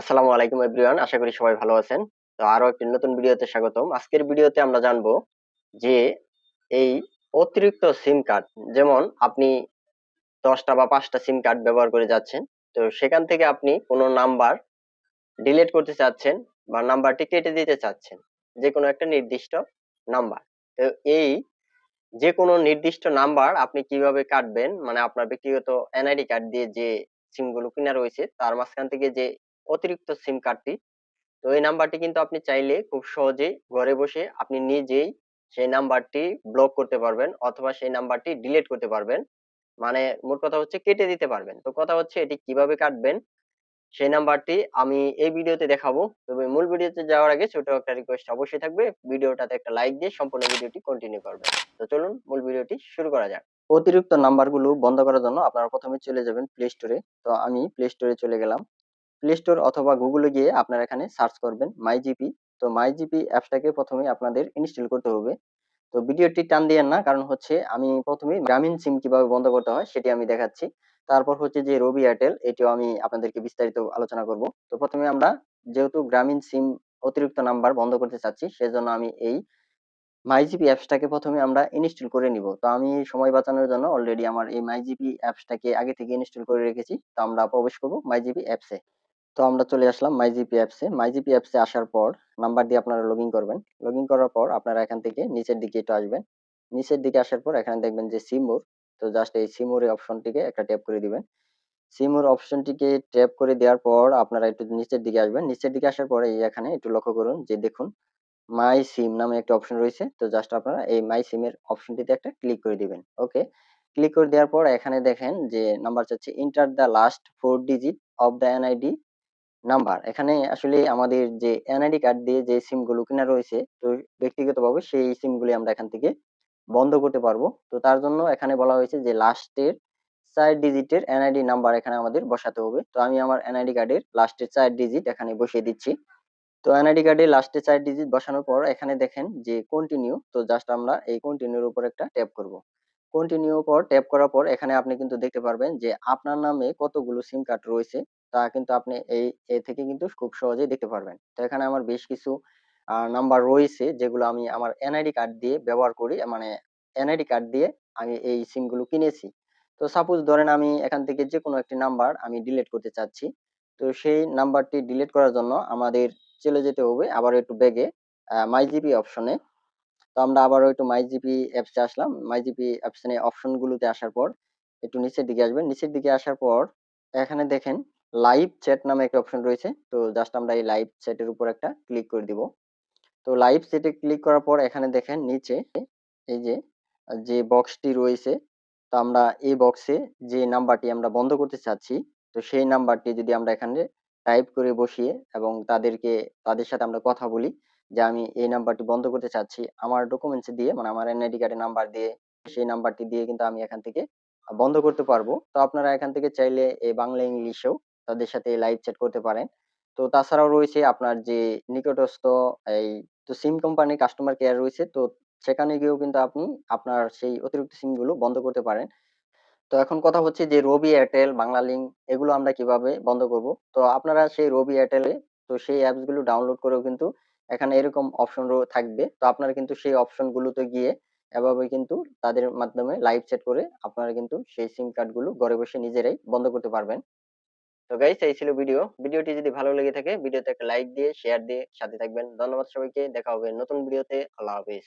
আসসালামু আলাইকুম এভরিওয়ান, আশা করি সবাই ভালো আছেন। তো আরও একটি নতুন ভিডিওতে স্বাগতম। আজকের ভিডিওতে আমরা জানব যে এই অতিরিক্ত সিম কার্ড যেমন আপনি দশটা বা পাঁচটা সিম কার্ড ব্যবহার করে যাচ্ছেন, তো সেখান থেকে আপনি কোনো নাম্বার ডিলিট করতে চাচ্ছেন বা নাম্বারটি কেটে দিতে চাচ্ছেন যে কোনো একটা নির্দিষ্ট নাম্বার তো এই যে কোনো নির্দিষ্ট নাম্বার আপনি কীভাবে কাটবেন মানে আপনার ব্যক্তিগত এনআইডি কার্ড দিয়ে যে সিমগুলো কিনা রয়েছে, তার মাঝখান থেকে যে অতিরিক্ত সিম কার্ডটি তো এই নাম্বারটি কিন্তু আপনি চাইলে খুব সহজেই ঘরে বসে আপনি নিজেই সেই নাম্বারটি ব্লক করতে পারবেন অথবা সেই নাম্বারটি ডিলিট করতে পারবেন। মানে মোট কথা হচ্ছে কেটে দিতে পারবেন। তো কথা হচ্ছে এটি কীভাবে কাটবেন সেই নাম্বারটি আমি এই ভিডিওতে দেখাবো। তবে মূল ভিডিওতে যাওয়ার আগে ছোট একটা রিকোয়েস্ট অবশ্যই থাকবে। ভিডিওটাতে একটা লাইক দিয়ে সম্পূর্ণ ভিডিওটি কন্টিনিউ করবেন। তো চলুন মূল ভিডিওটি শুরু করা যাক। অতিরিক্ত নাম্বারগুলো বন্ধ করার জন্য আপনারা প্রথমে চলে যাবেন প্লে স্টোরে তো আমি প্লে স্টোরে চলে গেলাম। প্লে স্টোর অথবা গুগলে গিয়ে আপনারা এখানে সার্চ করবেন মাই জিপি তো মাই জিপি অ্যাপসটাকে প্রথমে আপনাদের ইনস্টল করতে হবে। তো ভিডিওটি টান দিয়েন না, কারণ হচ্ছে আমি প্রথমে গ্রামীণ সিম কীভাবে বন্ধ করতে হয় সেটি আমি দেখাচ্ছি। তারপর হচ্ছে যে রবি এয়ারটেল এটিও আমি আপনাদেরকে বিস্তারিত আলোচনা করব। তো প্রথমে আমরা যেহেতু গ্রামীণ সিম অতিরিক্ত নাম্বার বন্ধ করতে চাচ্ছি, সেজন্য আমি এই মাইজিপি অ্যাপসটাকে প্রথমে আমরা ইনস্টল করে নিব। তো আমি সময় বাঁচানোর জন্য অলরেডি আমার এই মাইজিপি অ্যাপসটাকে আগে থেকে ইনস্টল করে রেখেছি। তো আমরা প্রবেশ করব মাইজিপি অ্যাপসে। তো আমরা চলে আসলাম মাইজিপি অ্যাপসে মাইজিপি অ্যাপসে আসার পর নাম্বার দিয়ে আপনারা লগ করবেন। লগ করার পর আপনারা এখান থেকে নিচের দিকে একটু আসবেন। নিচের দিকে আসার পর এখানে দেখবেন যে সিমোর তো জাস্ট এই সিমোর অপশনটিকে একটা ট্যাপ করে দিবেন। সিমোর অপশনটিকে ট্যাপ করে দেওয়ার পর আপনারা একটু নিচের দিকে আসবেন। নিচের দিকে আসার পরে এই এখানে একটু লক্ষ্য করুন যে দেখুন মাই সিম নামে একটা অপশন রয়েছে। তো জাস্ট আপনারা এই মাই সিমের অপশনটিতে একটা ক্লিক করে দিবেন। ওকে ক্লিক করে দেওয়ার পর এখানে দেখেন যে নাম্বার চাচ্ছে enter the last four digit of the NID number এখানে আসলে আমাদের যে এনআইডি কার্ড দিয়ে যে সিমগুলো কিনা রয়েছে, তো ব্যক্তিগতভাবে সেই সিম গুলি আমরা এখান থেকে বন্ধ করতে পারব। তো তার জন্য এখানে বলা হয়েছে যে লাস্টের চার ডিজিটের এনআইডি নাম্বার এখানে আমাদের বসাতে হবে। তো আমি আমার এনআইডি কার্ডের লাস্টের চার ডিজিট এখানে বসিয়ে দিচ্ছি। তো এনআইডি কার্ডের লাস্টে চার ডিজিট বসানোর পর এখানে দেখেন যে কন্টিনিউ তো জাস্ট আমরা এই কন্টিনিউর উপর একটা ট্যাপ করব। কন্টিনিউ পর ট্যাপ করার পর এখানে আপনি কিন্তু দেখতে পারবেন যে আপনার নামে কতগুলো সিম কার্ড রয়েছে। তা কিন্তু আপনি এই, এ থেকে কিন্তু খুব সহজেই দেখতে পারবেন। তো এখানে আমার বেশ কিছু নাম্বার রয়েছে যেগুলো আমি আমার এনআইডি কার্ড দিয়ে ব্যবহার করি। মানে এনআইডি কার্ড দিয়ে আমি এই সিমগুলো কিনেছি। তো সাপোজ ধরেন আমি এখান থেকে যে কোনো একটি নাম্বার আমি ডিলিট করতে চাচ্ছি। তো সেই নাম্বারটি ডিলিট করার জন্য আমাদের চলে যেতে হবে আবার একটু ব্যাগে মাই জিপি অপশনে তো আমরা আবারও একটু মাই জিপি অ্যাপসে আসলাম। মাই জিপি অপশনে অপশনগুলোতে আসার পর একটু নিচের দিকে আসবেন। নিচের দিকে আসার পর এখানে দেখেন লাইভ চ্যাট নামে একটা অপশন রয়েছে। তো জাস্ট আমরা এই লাইভ চ্যাটের উপর একটা ক্লিক করে দিব। তো লাইভ চ্যাটে ক্লিক করার পর এখানে দেখেন নিচে এই যে যে বক্সটি রয়েছে, তো আমরা এই বক্সে যে নাম্বারটি আমরা বন্ধ করতে চাচ্ছি, তো সেই নাম্বারটি যদি আমরা এখানে টাইপ করে বসিয়ে এবং তাদেরকে, তাদের সাথে আমরা কথা বলি যে আমি এই নাম্বারটি বন্ধ করতে চাচ্ছি, আমার ডকুমেন্টস দিয়ে মানে আমার এনআইডি কার্ডের নাম্বার দিয়ে, সেই নাম্বারটি দিয়ে কিন্তু আমি এখান থেকে বন্ধ করতে পারব। তো আপনারা এখান থেকে চাইলে এই বাংলা ইংলিশেও তাদের সাথে লাইভ চ্যাট করতে পারেন। তো তাছাড়াও রয়েছে আপনার যে নিকটস্থ এই তো সিম কোম্পানির কাস্টমার কেয়ার রয়েছে। তো সেখানে গিয়েও কিন্তু আপনি আপনার সেই অতিরিক্ত সিমগুলো বন্ধ করতে পারেন। তো এখন কথা হচ্ছে যে রবি এয়ারটেল বাংলা লিঙ্ক এগুলো আমরা কীভাবে বন্ধ করব? তো আপনারা সেই রবি এয়ারটেলে তো সেই অ্যাপসগুলো ডাউনলোড করেও কিন্তু এখানে এরকম অপশন থাকবে। তো আপনারা কিন্তু সেই অপশন গুলোতে গিয়ে এভাবে কিন্তু তাদের মাধ্যমে লাইভ চ্যাট করে আপনারা কিন্তু সেই সিম কার্ডগুলো ঘরে বসে নিজেরাই বন্ধ করতে পারবেন। তো গাইস এই ছিল ভিডিও ভিডিওটি যদি ভালো লেগে থাকে ভিডিওতে একটা লাইক দিয়ে শেয়ার দিয়ে সাথে থাকবেন। ধন্যবাদ সবাইকে। দেখা হবে নতুন ভিডিওতে আল্লাহ হাফেজ।